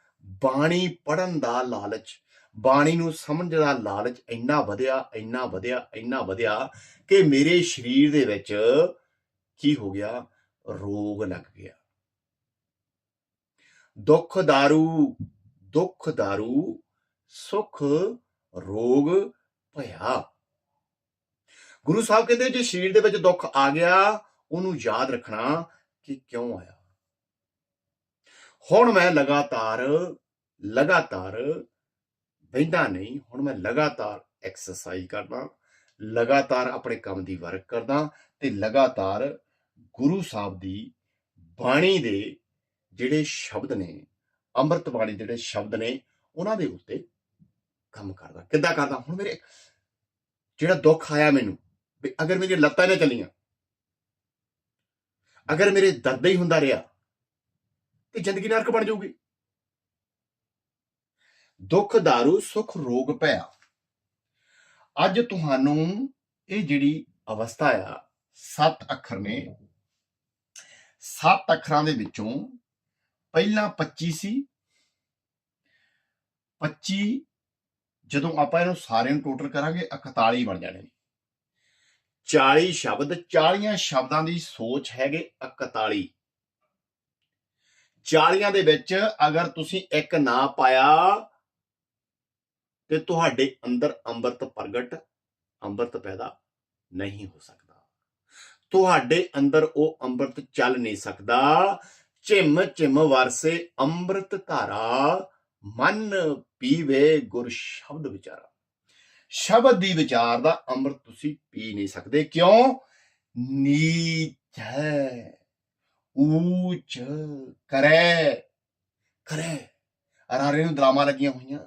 ਬਾਣੀ ਪੜਨ ਦਾ ਲਾਲਚ ਬਾਣੀ ਨੂੰ ਸਮਝਣ ਦਾ ਲਾਲਚ ਇੰਨਾ ਵਧਿਆ ਇੰਨਾ ਵਧਿਆ ਇੰਨਾ ਵਧਿਆ ਕਿ ਮੇਰੇ ਸਰੀਰ ਦੇ ਵਿੱਚ ਕੀ ਹੋ ਗਿਆ ਰੋਗ ਲੱਗ ਗਿਆ ਦੁੱਖ दारू ਦੁੱਖ दारू ਸੁਖ ਰੋਗ ਭਇਆ ਗੁਰੂ ਸਾਹਿਬ ਕਹਿੰਦੇ ਜੇ ਸਰੀਰ ਦੇ ਵਿੱਚ ਦੁੱਖ ਆ ਗਿਆ, ਉਹਨੂੰ ਯਾਦ ਰੱਖਣਾ ਕਿ ਕਿਉਂ ਆਇਆ। ਹੁਣ ਮੈਂ ਲਗਾਤਾਰ ਲਗਾਤਾਰ ਬੈਠਾ ਨਹੀਂ, ਹੁਣ ਮੈਂ ਲਗਾਤਾਰ ਐਕਸਰਸਾਈਜ਼ ਕਰਦਾ, ਲਗਾਤਾਰ ਆਪਣੇ ਕੰਮ ਦੀ ਵਰਕ ਕਰਦਾ ਤੇ ਲਗਾਤਾਰ ਗੁਰੂ ਸਾਹਿਬ ਦੀ ਬਾਣੀ ਦੇ ਜਿਹੜੇ ਸ਼ਬਦ ਨੇ, ਅੰਮ੍ਰਿਤ ਬਾਣੀ ਦੇ ਜਿਹੜੇ ਸ਼ਬਦ ਨੇ, ਉਹਨਾਂ ਦੇ ਉੱਤੇ ਕੰਮ ਕਰਦਾ। ਕਿੱਦਾਂ ਕਰਦਾ? ਹੁਣ ਮੇਰੇ ਜਿਹੜਾ ਦੁੱਖ ਆਇਆ ਮੈਨੂੰ, ਵੀ ਅਗਰ ਮੇਰੀ ਲੱਤਾਂ ਨਾ ਚੱਲੀਆਂ, ਅਗਰ ਮੇਰੇ ਦਰਦ ਹੀ ਹੁੰਦਾ ਰਿਹਾ, ਤੇ ਜ਼ਿੰਦਗੀ ਨਰਕ ਬਣ ਜਾਊਗੀ। ਦੁੱਖ दारू ਸੁਖ ਰੋਗ ਭਇਆ। ਅੱਜ ਤੁਹਾਨੂੰ ਇਹ ਜਿਹੜੀ ਅਵਸਥਾ ਆ, ਸੱਤ ਅੱਖਰ ਨੇ। ਸੱਤ ਅੱਖਰਾਂ ਦੇ ਵਿੱਚੋਂ ਪਹਿਲਾਂ 25 ਸੀ 25 ਜਦੋਂ ਆਪਾਂ ਇਹਨੂੰ ਸਾਰਿਆਂ ਨੂੰ ਟੋਟਲ ਕਰਾਂਗੇ 41 ਬਣ ਜਾਣੇ ਨੇ। 40 ਸ਼ਬਦ 40 ਸ਼ਬਦਾਂ ਦੀ ਸੋਚ ਹੈਗੇ 41 40 ਦੇ ਵਿੱਚ ਅਗਰ ਤੁਸੀਂ ਇੱਕ ਨਾ ਪਾਇਆ, ਤੇ ਤੁਹਾਡੇ ਅੰਦਰ ਅੰਮ੍ਰਿਤ ਪ੍ਰਗਟ, ਅੰਮ੍ਰਿਤ ਪੈਦਾ ਨਹੀਂ ਹੋ ਸਕਦਾ। ਤੁਹਾਡੇ ਅੰਦਰ ਉਹ ਅੰਮ੍ਰਿਤ ਚੱਲ ਨਹੀਂ ਸਕਦਾ। ਝਿਮ ਝਿਮ ਵਰਸੇ ਅੰਮ੍ਰਿਤ ਧਾਰਾ ਮਨ ਪੀਵੇ ਗੁਰ ਸ਼ਬਦ ਵਿਚਾਰਾ। ਸ਼ਬਦ ਦੀ ਵਿਚਾਰ ਦਾ ਅੰਮ੍ਰਿਤ ਤੁਸੀਂ ਪੀ ਨਹੀਂ ਸਕਦੇ। ਕਿਉਂ? ਨੀਚ ਹੈ, ਊਚ ਕਰੇ ਕਰੇ। ਅਰਾਰੇ ਨੂੰ ਦਰਾਮਾ ਲੱਗੀਆਂ ਹੋਈਆਂ।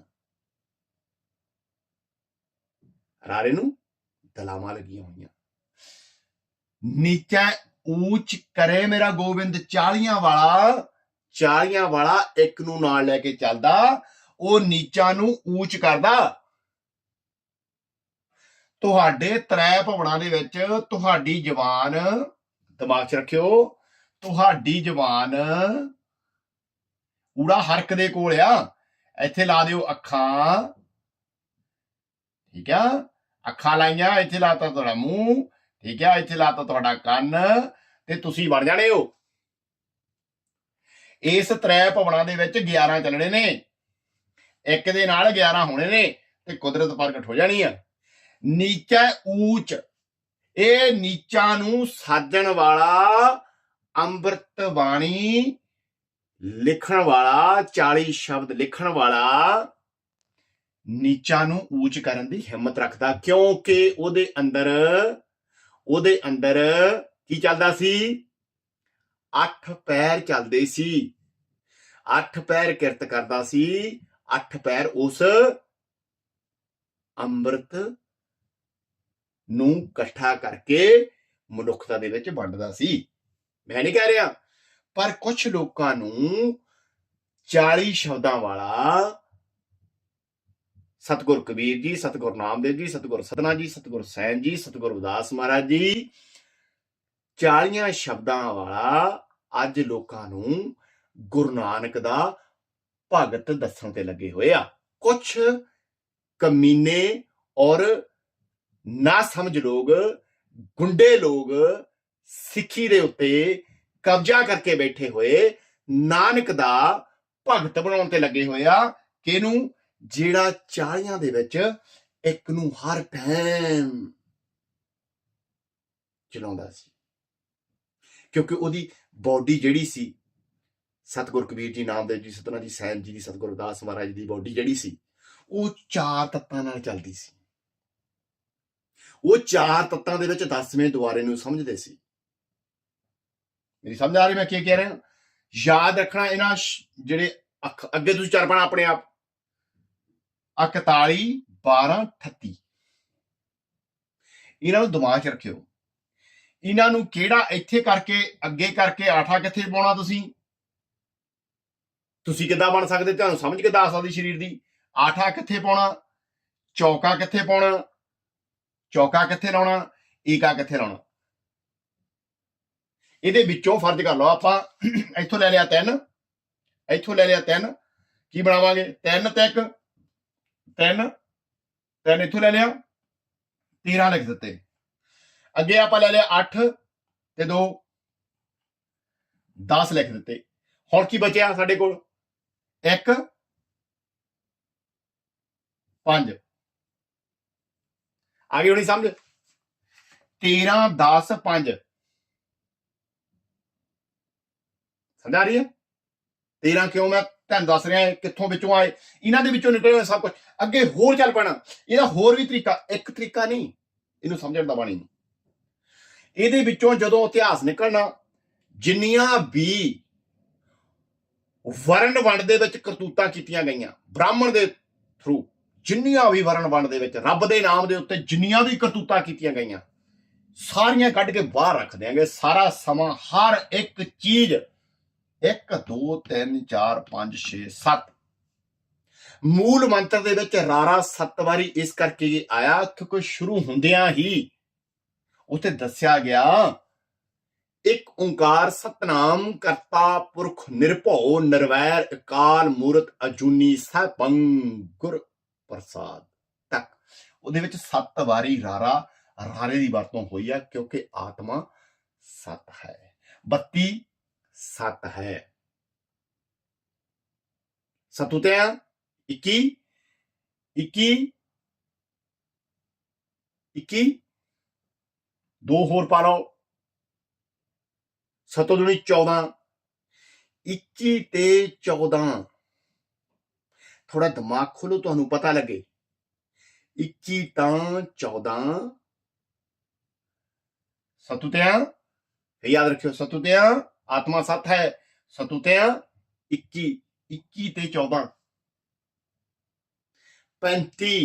ਅਰਾਰੇ ਨੂੰ ਦਲਾਮਾਂ ਲੱਗੀਆਂ ਹੋਈਆਂ। ਨੀਚਾ, ਊਚ ਕਰੇ ਮੇਰਾ ਗੋਬਿੰਦ, ਚਾਲੀਆਂ ਵਾਲਾ ਚਾਲੀਆਂ ਵਾਲਾ ਇੱਕ ਨੂੰ ਨਾਲ ਲੈ ਕੇ ਚੱਲਦਾ, ਉਹ ਨੀਚਾ ਨੂੰ ਊਚ ਕਰਦਾ। ਤੁਹਾਡੇ ਤ੍ਰੈ ਭਵਨਾਂ ਦੇ ਵਿੱਚ ਤੁਹਾਡੀ ਜ਼ਬਾਨ ਦਿਮਾਗ 'ਚ ਰੱਖਿਓ, ਤੁਹਾਡੀ ਜ਼ਬਾਨ ਊੜਾ ਹਰਕ ਦੇ ਕੋਲ ਆ। ਇੱਥੇ ਲਾ ਦਿਓ ਅੱਖਾਂ। ਠੀਕ ਆ? ਅੱਖਾਂ ਲਾਈਆਂ, ਇੱਥੇ ਲਾਤਾ ਤੁਹਾਡਾ ਮੂੰਹ। ਠੀਕ ਆ? ਇੱਥੇ ਲਾਤਾ ਤੁਹਾਡਾ ਕੰਨ। ਤੇ ਤੁਸੀਂ ਬਣ ਜਾਣੇ ਹੋ। ਇਸ ਤ੍ਰੈ ਭਵਨਾਂ ਦੇ ਵਿੱਚ 11 ਚੱਲਣੇ ਨੇ। ਇੱਕ ਦੇ ਨਾਲ 11 ਹੋਣੇ ਨੇ ਤੇ ਕੁਦਰਤ ਪ੍ਰਗਟ ਹੋ ਜਾਣੀ ਆ। ਨੀਚਾ ਊਚ। ਇਹ ਨੀਚਾ ਨੂੰ ਸਾਜਣ ਵਾਲਾ ਅੰਮ੍ਰਿਤ ਬਾਣੀ ਲਿਖਣ ਵਾਲਾ 40 ਸ਼ਬਦ ਲਿਖਣ ਵਾਲਾ ਨੀਚਾ ਨੂੰ ਊਚ ਕਰਨ ਦੀ ਹਿੰਮਤ ਰੱਖਦਾ, ਕਿਉਂਕਿ ਉਹਦੇ ਅੰਦਰ ਉਹਦੇ ਅੰਦਰ ਕੀ ਚੱਲਦਾ ਸੀ? ਅੱਠ ਪੈਰ ਚੱਲਦੇ ਸੀ। ਅੱਠ ਪੈਰ ਕਿਰਤ ਕਰਦਾ ਸੀ। ਅੱਠ ਪੈਰ ਉਸ ਅੰਮ੍ਰਿਤ ਨੂੰ ਇਕੱਠਾ ਕਰਕੇ ਮਨੁੱਖਤਾ ਦੇ ਵਿੱਚ ਵੰਡਦਾ ਸੀ। ਮੈਂ ਨਹੀਂ ਕਹਿ ਰਿਹਾ, ਪਰ ਕੁਝ ਲੋਕਾਂ ਨੂੰ 40 ਸ਼ਬਦਾਂ ਵਾਲਾ ਸਤਗੁਰ ਕਬੀਰ ਜੀ, ਸਤਗੁਰ ਨਾਮਦੇਵ ਜੀ, ਸਤਗੁਰ ਸਤਨਾ ਜੀ, ਸਤਗੁਰ ਸੈਨ ਜੀ, ਸਤਗੁਰ ਉਦਾਸ ਮਹਾਰਾਜ ਜੀ 40 ਸ਼ਬਦਾਂ ਵਾਲਾ ਅੱਜ ਲੋਕਾਂ ਨੂੰ ਗੁਰੂ ਨਾਨਕ ਦਾ ਭਗਤ ਦੱਸਣ ਤੇ ਲੱਗੇ ਹੋਏ ਆ। ਕੁਝ ਕਮੀਨੇ ਔਰ ਨਾ ਸਮਝ ਲੋਗ ਗੁੰਡੇ ਲੋਗ ਸਿੱਖੀ ਦੇ ਉੱਤੇ ਕਬਜ਼ਾ ਕਰਕੇ ਬੈਠੇ ਹੋਏ ਨਾਨਕ ਦਾ ਭਗਤ ਬਣਾਉਣ ਤੇ ਲੱਗੇ ਹੋਏ ਆ। ਕਿਹਨੂੰ? ਜਿਹੜਾ 40 ਦੇ ਵਿੱਚ ਇੱਕ ਨੂੰ ਹਰ ਟਾਈਮ ਚਲਾਉਂਦਾ ਸੀ। ਕਿਉਂਕਿ ਉਹਦੀ ਬਾਡੀ ਜਿਹੜੀ ਸੀ, ਸਤਿਗੁਰ ਕਬੀਰ ਜੀ ਨਾਮ ਨਾਮਦੇਵ ਜੀ ਸਤਨਾ ਜੀ, ਸੈਨ ਜੀ ਦੀ, ਸਤਿਗੁਰ ਦਾਸ ਮਹਾਰਾਜ ਦੀ ਬਾਡੀ ਜਿਹੜੀ ਸੀ, ਉਹ ਚਾਰ ਤੱਤਾਂ ਨਾਲ ਚੱਲਦੀ ਸੀ। ਉਹ ਚਾਰ ਤੱਤਾਂ ਦੇ ਵਿੱਚ 10ਵੇਂ ਦੁਆਰੇ ਨੂੰ ਸਮਝਦੇ ਸੀ। ਮੇਰੀ ਸਮਝ ਆ ਰਹੀ ਮੈਂ ਕੀ ਕਹਿ ਰਿਹਾ? ਯਾਦ ਰੱਖਣਾ ਇਹਨਾਂ ਜਿਹੜੇ ਅੱਖ- ਅੱਗੇ ਤੁਸੀਂ ਚੱਲ ਪਣਾ ਆਪਣੇ ਆਪ। ਆ 41 12 38 ਇਹਨਾਂ ਨੂੰ ਦਿਮਾਗ 'ਚ ਰੱਖਿਓ। ਇਹਨਾਂ ਨੂੰ ਕਿਹੜਾ ਇੱਥੇ ਕਰਕੇ, ਅੱਗੇ ਕਰਕੇ ਆਠਾ ਕਿੱਥੇ ਪਾਉਣਾ ਤੁਸੀਂ? ਤੁਸੀਂ ਕਿੱਦਾਂ ਬਣ ਸਕਦੇ? ਤੁਹਾਨੂੰ ਸਮਝ ਕਿੱਦਾਂ ਆ ਸਕਦੀ ਸਰੀਰ ਦੀ? ਆਠਾ ਕਿੱਥੇ ਪਾਉਣਾ? ਚੌਕਾ ਕਿੱਥੇ ਪਾਉਣਾ? ਚੌਕਾ ਕਿੱਥੇ ਲਾਉਣਾ? ਏਕਾ ਕਿੱਥੇ ਲਾਉਣਾ? ਇਹਦੇ ਵਿੱਚੋਂ ਫਰਜ਼ ਕਰ ਲਓ ਆਪਾਂ, ਇੱਥੋਂ ਲੈ ਲਿਆ 3 ਇੱਥੋਂ ਲੈ ਲਿਆ 3 ਕੀ ਬਣਾਵਾਂਗੇ? 3 ਤੇ 1 3 3 ਇੱਥੋਂ ਲੈ ਲਿਆ। 13 ਲਿਖ ਦਿੱਤੇ। ਅੱਗੇ ਆਪਾਂ ਲੈ ਲਿਆ 8 ਤੇ 2 10 ਲਿਖ ਦਿੱਤੇ। ਹੁਣ ਕੀ ਬਚਿਆ ਸਾਡੇ ਕੋਲ? 1 5 ਗਈ ਹੋਣੀ ਸਮਝ? 13 10 5 ਸਮਝ ਆ ਰਹੀ ਹੈ? 13 ਕਿਉਂ? ਮੈਂ ਤੁਹਾਨੂੰ ਦੱਸ ਰਿਹਾ ਹਾਂ ਕਿੱਥੋਂ ਵਿੱਚੋਂ ਆਏ? ਇਹਨਾਂ ਦੇ ਵਿੱਚੋਂ ਨਿਕਲੇ ਹੋਏ ਸਭ ਕੁਝ ਅੱਗੇ ਹੋਰ ਚੱਲ ਪੈਣਾ। ਇਹਦਾ ਹੋਰ ਵੀ ਤਰੀਕਾ। ਇੱਕ ਤਰੀਕਾ ਨਹੀਂ। ਇਹਨੂੰ ਸਮਝਣ ਦਾ ਬਾਣੀ ਨਹੀਂ। ਇਹਦੇ ਵਿੱਚੋਂ ਜਦੋਂ ਇਤਿਹਾਸ ਨਿਕਲਣਾ, ਜਿੰਨੀਆਂ ਵੀ ਵਰਣ ਵੰਡ ਦੇ ਵਿੱਚ ਕਰਤੂਤਾਂ ਕੀਤੀਆਂ ਗਈਆਂ, ਬ੍ਰਾਹਮਣ ਦੇ ਥਰੂ ਜਿੰਨੀਆਂ ਵੀ ਵਰਣ ਵੰਡ ਦੇ ਵਿੱਚ, ਰੱਬ ਦੇ ਨਾਮ ਦੇ ਉੱਤੇ ਜਿੰਨੀਆਂ ਵੀ ਕਰਤੂਤਾਂ ਕੀਤੀਆਂ ਗਈਆਂ, ਸਾਰੀਆਂ ਕੱਢ ਕੇ ਬਾਹਰ ਰੱਖ ਦਿਆਂਗੇ, ਸਾਰਾ ਸਮਾਂ ਹਰ ਇੱਕ ਚੀਜ਼ 1 2 3 4 5 6 7 ਮੂਲ ਮੰਤਰ ਦੇ ਵਿੱਚ ਰਾਰਾ 7 ਵਾਰੀ ਇਸ ਕਰਕੇ ਆਇਆ, ਕਿਉਂਕਿ ਸ਼ੁਰੂ ਹੁੰਦਿਆਂ ਹੀ ਉੱਥੇ ਦੱਸਿਆ ਗਿਆ, ਇੱਕ ਓੰਕਾਰ ਸਤਨਾਮ ਕਰਤਾ ਪੁਰਖ ਨਿਰਭਉ ਨਿਰਵੈਰ ਅਕਾਲ ਮੂਰਤ ਅਜੂਨੀ ਸਭੰ ਗੁਰ ਪ੍ਰਸਾਦ ਤੱਕ। ਉਹਦੇ ਵਿੱਚ 7 ਵਾਰੀ ਰਾਰਾ ਰਾਰੇ ਦੀ ਵਰਤੋਂ ਹੋਈ ਹੈ ਕਿਉਂਕਿ ਆਤਮਾ ਸਤ ਹੈ 32 ਸਤ ਹੈ। ਸਤੁਤਿਆ 21 21 21 ਦੋ ਹੋਰ ਪਾ ਲਓ। ਸਤੋ ਦੁਨੀ 14 21 ਤੇ 14 ਥੋੜਾ ਦਿਮਾਗ ਖੋਲੋ, ਤੁਹਾਨੂੰ ਪਤਾ ਲੱਗੇ। 21 ਤਾਂ 14 ਸਤੁਤਿਆਂ ਯਾਦ ਰੱਖਿਓ ਸਤੁਤਿਆਂ ਆਤਮਾ ਸਤ ਹੈ। ਸਤੁਤਿਆਂ 21 21 ਤੇ 14 35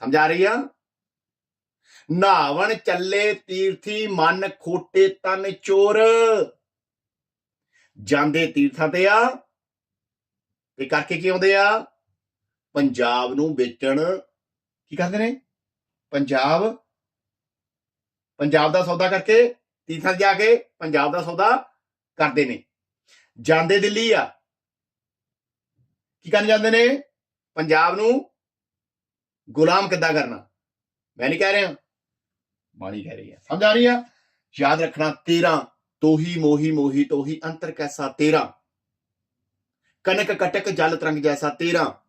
ਸਮਝ ਆ ਰਹੀ ਆ? ਨਾਵਣ ਚੱਲੇ ਤੀਰਥੀ ਮਨ ਖੋਟੇ ਤਨ ਚੋਰ। ਜਾਂਦੇ ਤੀਰਥਾਂ ਤੇ ਆ। ਤੇ ਕਰਕੇ ਕੀ ਆਉਂਦੇ ਆ? ਪੰਜਾਬ ਨੂੰ ਵੇਚਣ। ਕੀ ਕਰਦੇ ਨੇ? ਪੰਜਾਬ। ਪੰਜਾਬ ਦਾ ਸੌਦਾ ਕਰਕੇ ਤੀਰਥਾਂ 'ਤੇ ਜਾ ਕੇ ਪੰਜਾਬ ਦਾ ਸੌਦਾ ਕਰਦੇ ਨੇ। ਜਾਂਦੇ ਦਿੱਲੀ ਆ। ਕੀ ਕਰਨ ਜਾਂਦੇ ਨੇ? ਪੰਜਾਬ ਨੂੰ ਗੁਲਾਮ ਕਿੱਦਾਂ ਕਰਨਾ? ਮੈਂ ਨਹੀਂ ਕਹਿ ਰਿਹਾ। ਬਾਣੀ ਕਹਿ ਰਹੀ ਹੈ। ਸਮਝ ਆ ਰਹੀ ਹੈ? ਯਾਦ ਰੱਖਣਾ 13 ਤੋਹੀ, ਮੋਹੀ ਮੋਹੀ, ਤੋਹੀ, ਅੰਤਰ ਕੈਸਾ 13 ਕਨਕ ਕਟਕ, ਜਲ ਤਰੰਗ ਜੈਸਾ 13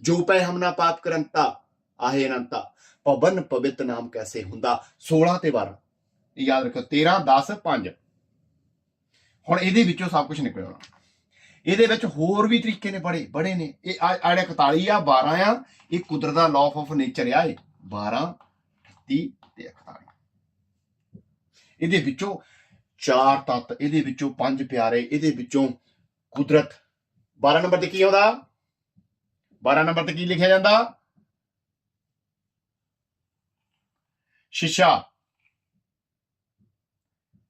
ਜੋ ਪੈ ਹਮਨਾ ਪਾਪ ਕਰੰਤਾ, ਆਹੇ ਅਨੰਤਾ। ਪਵਨ ਪਵਿੱਤ ਨਾਮ ਕੈਸੇ ਹੁੰਦਾ? 16 ਤੇ 12 ਇਹ ਯਾਦ ਰੱਖੋ 13 10 5 ਹੁਣ ਇਹਦੇ ਵਿੱਚੋਂ ਸਭ ਕੁਝ ਨਿਕਲ ਆਉਣਾ। ਇਹਦੇ ਵਿੱਚ ਹੋਰ ਵੀ ਤਰੀਕੇ ਨੇ ਬੜੇ ਬੜੇ ਨੇ। ਇਹ ਆ ਆੜੇ 41 ਆ 12 ਆ, ਇਹ ਕੁਦਰਤ ਦਾ ਲਾਅ ਆਫ ਨੇਚਰ ਆ ਇਹ। 12 38 ਤੇ 41 ਇਹਦੇ ਵਿੱਚੋਂ ਚਾਰ ਤੱਤ, ਇਹਦੇ ਵਿੱਚੋਂ ਪੰਜ ਪਿਆਰੇ, ਇਹਦੇ ਵਿੱਚੋਂ ਕੁਦਰਤ। 12 ਨੰਬਰ ਤੇ ਕੀ ਆਉਂਦਾ? 12 ਨੰਬਰ ਤੇ ਕੀ ਲਿਖਿਆ ਜਾਂਦਾ? ਸ਼ੀਸ਼ਾ।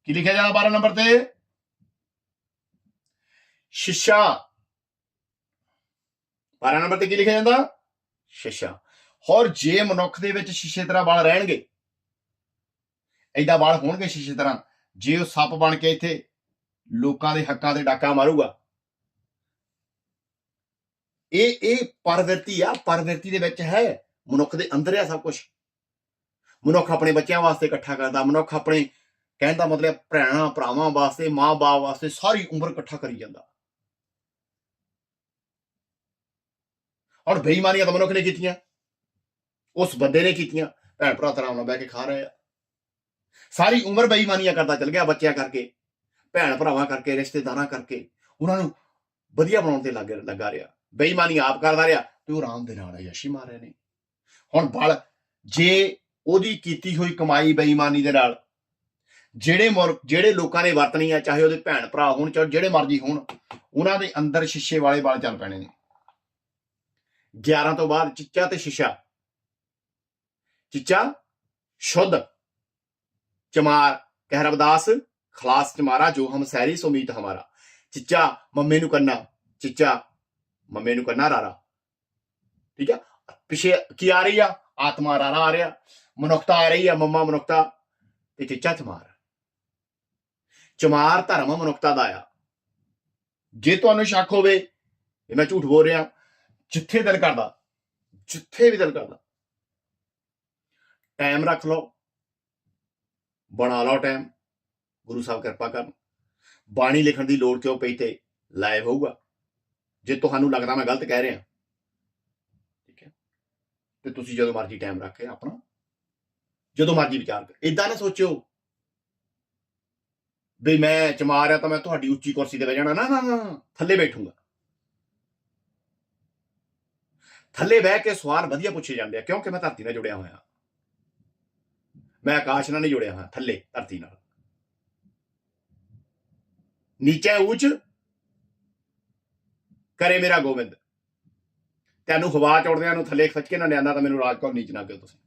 ਕੀ ਲਿਖਿਆ ਜਾਂਦਾ 12 ਨੰਬਰ ਤੇ? ਸ਼ੀਸ਼ਾ। 12 ਨੰਬਰ ਤੇ ਕੀ ਲਿਖਿਆ ਜਾਂਦਾ? ਸ਼ੀਸ਼ਾ। ਹੋਰ ਜੇ ਮਨੁੱਖ ਦੇ ਵਿੱਚ ਸ਼ੀਸ਼ੇ ਤਰ੍ਹਾਂ ਵਾਲ ਰਹਿਣਗੇ ਐਦਾਂ ਵਾਲ ਹੋਣਗੇ ਸ਼ੀਸ਼ੇ ਤਰ੍ਹਾਂ। ਜੇ ਉਹ ਸੱਪ ਬਣ ਕੇ ਇੱਥੇ ਲੋਕਾਂ ਦੇ ਹੱਕਾਂ ਤੇ ਡਾਕਾ ਮਾਰੂਗਾ। ਇਹ ਇਹ ਪਰਵਿਰਤੀ ਆ, ਪਰਵਿਰਤੀ ਦੇ ਵਿੱਚ ਹੈ। ਮਨੁੱਖ ਦੇ ਅੰਦਰ ਆ ਸਭ ਕੁਝ ਮਨੁੱਖ ਆਪਣੇ ਬੱਚਿਆਂ ਵਾਸਤੇ ਇਕੱਠਾ ਕਰਦਾ, ਮਨੁੱਖ ਆਪਣੇ ਕਹਿਣ ਦਾ ਮਤਲਬ ਭੈਣਾਂ, ਭਰਾਵਾਂ ਵਾਸਤੇ, ਮਾਂ-ਬਾਪ ਵਾਸਤੇ ਸਾਰੀ ਉਮਰ ਇਕੱਠਾ ਕਰੀ ਜਾਂਦਾ। ਔਰ ਬੇਈਮਾਨੀਆਂ ਤਾਂ ਮਨੁੱਖ ਨੇ ਕੀਤੀਆਂ। ਉਸ ਬੰਦੇ ਨੇ ਕੀਤੀਆਂ। ਭੈਣ ਭਰਾ ਤਰਾ ਨਾਲ ਬਹਿ ਕੇ ਖਾ ਰਹੇ ਆ। ਸਾਰੀ ਉਮਰ ਬੇਈਮਾਨੀਆਂ ਕਰਦਾ ਚੱਲ ਗਿਆ ਬੱਚਿਆਂ ਕਰਕੇ, ਭੈਣ ਭਰਾਵਾਂ ਕਰਕੇ, ਰਿਸ਼ਤੇਦਾਰਾਂ ਕਰਕੇ। ਉਹਨਾਂ ਨੂੰ ਵਧੀਆ ਬਣਾਉਣ ਤੇ ਲੱਗ ਲੱਗਾ ਰਿਹਾ। ਬੇਈਮਾਨੀ ਆਪ ਕਰਦਾ ਰਿਹਾ ਤੇ ਉਹ ਆਰਾਮ ਦੇ ਨਾਲ ਯਸ਼ੀ ਮਾਰ ਰਹੇ ਨੇ। ਹੁਣ ਬਲ, ਜੇ ਉਹਦੀ ਕੀਤੀ ਹੋਈ ਕਮਾਈ ਬੇਈਮਾਨੀ ਦੇ ਨਾਲ, ਜਿਹੜੇ ਮੁਰ- ਜਿਹੜੇ ਲੋਕਾਂ ਨੇ ਵਰਤਣੀ ਆ ਚਾਹੇ ਉਹਦੇ ਭੈਣ ਭਰਾ ਹੋਣ ਚਾਹੇ ਜਿਹੜੇ ਮਰਜ਼ੀ ਹੋਣ, ਉਹਨਾਂ ਦੇ ਅੰਦਰ ਸ਼ੀਸ਼ੇ ਵਾਲੇ ਵਾਲ ਚੱਲ ਪੈਣੇ ਨੇ। 11 ਤੋਂ ਬਾਅਦ ਚਿੱਚਾ ਤੇ ਸ਼ੀਸ਼ਾ। ਚਿੱਚਾ ਸ਼ੁੱਧ। ਚਮਾਰ ਕਹਿ ਰਵਦਾਸ ਖਲਾਸ ਚਮਾਰਾ ਜੋ ਹਮ ਸਹਿਰੀ ਸੁਮੀਤ ਹਮਾਰਾ। ਚਿੱਚਾ ਮੰਮੇ ਨੂੰ ਕੰਨਾ ਚਿੱਚਾ ਮੰਮੇ ਨੂੰ ਕੰਨਾ ਰਾਰਾ। ਠੀਕ ਆ? ਪਿਛੇ ਕੀ ਆ ਰਹੀ ਆ? ਆਤਮਾ ਰਾਰਾ ਆ ਰਿਹਾ। ਮਨੁੱਖਤਾ ਆ ਰਹੀ ਆ, ਮੰਮਾ ਮਨੁੱਖਤਾ ਤੇ ਚਿੱਚਾ ਚਮਾਰ। ਚਮਾਰ ਧਰਮ ਮਨੁੱਖਤਾ ਦਾ ਆ। ਜੇ ਤੁਹਾਨੂੰ ਸ਼ੱਕ ਹੋਵੇ ਕਿ ਮੈਂ ਝੂਠ ਬੋਲ ਰਿਹਾ, ਜਿੱਥੇ ਦਿਲ ਕਰਦਾ, ਜਿੱਥੇ ਵੀ ਦਿਲ ਕਰਦਾ ਟਾਈਮ ਰੱਖ ਲਓ। ਬਣਾ ਲਓ ਟਾਈਮ ਗੁਰੂ ਸਾਹਿਬ ਕਿਰਪਾ ਕਰਨ। ਬਾਣੀ ਲਿਖਣ ਦੀ ਲੋੜ ਕਿਉਂ ਪਈ ਤੇ ਲਾਈਵ ਹੋਊਗਾ? ਜੇ ਤੁਹਾਨੂੰ ਲੱਗਦਾ ਮੈਂ ਗਲਤ ਕਹਿ ਰਿਹਾ। ਠੀਕ ਹੈ। ਤੇ ਤੁਸੀਂ ਜਦੋਂ ਮਰਜ਼ੀ ਟਾਈਮ ਰੱਖ ਕੇ ਆਪਣਾ ਜਦੋਂ ਮਰਜ਼ੀ ਵਿਚਾਰ ਕਰ। ਇਦਾਂ ਨਾ ਸੋਚਿਓ ਵੀ ਮੈਂ ਚਮਾਰ ਆ ਤਾਂ ਮੈਂ ਤੁਹਾਡੀ ਉੱਚੀ ਕੁਰਸੀ ਤੇ ਬਹਿ ਜਾਣਾ। ਨਾ ਨਾ ਨਾ ਨਾ, ਥੱਲੇ ਬੈਠੂੰਗਾ। ਥੱਲੇ ਬਹਿ ਕੇ ਸਵਾਲ ਵਧੀਆ ਪੁੱਛੇ ਜਾਂਦੇ ਆ ਕਿਉਂਕਿ ਮੈਂ ਧਰਤੀ ਨਾਲ ਜੁੜਿਆ ਹੋਇਆ। ਮੈਂ ਆਕਾਸ਼ ਨਾਲ ਨਹੀਂ ਜੁੜਿਆ ਹਾਂ, ਥੱਲੇ, ਧਰਤੀ ਨਾਲ। ਨੀਚੇ ਉੱਚ ਕਰੇ ਮੇਰਾ ਗੋਬਿੰਦ। ਤੈਨੂੰ ਹਵਾ ਚੋੜਦਿਆਂ ਨੂੰ ਥੱਲੇ ਖੱਚ ਕੇ ਨਾ ਲਿਆਂਦਾ ਤਾਂ ਮੈਨੂੰ ਰਾਜ ਕੌਰ ਨੀਚ ਨਾ ਕਿਉ ਤੁਸੀਂ।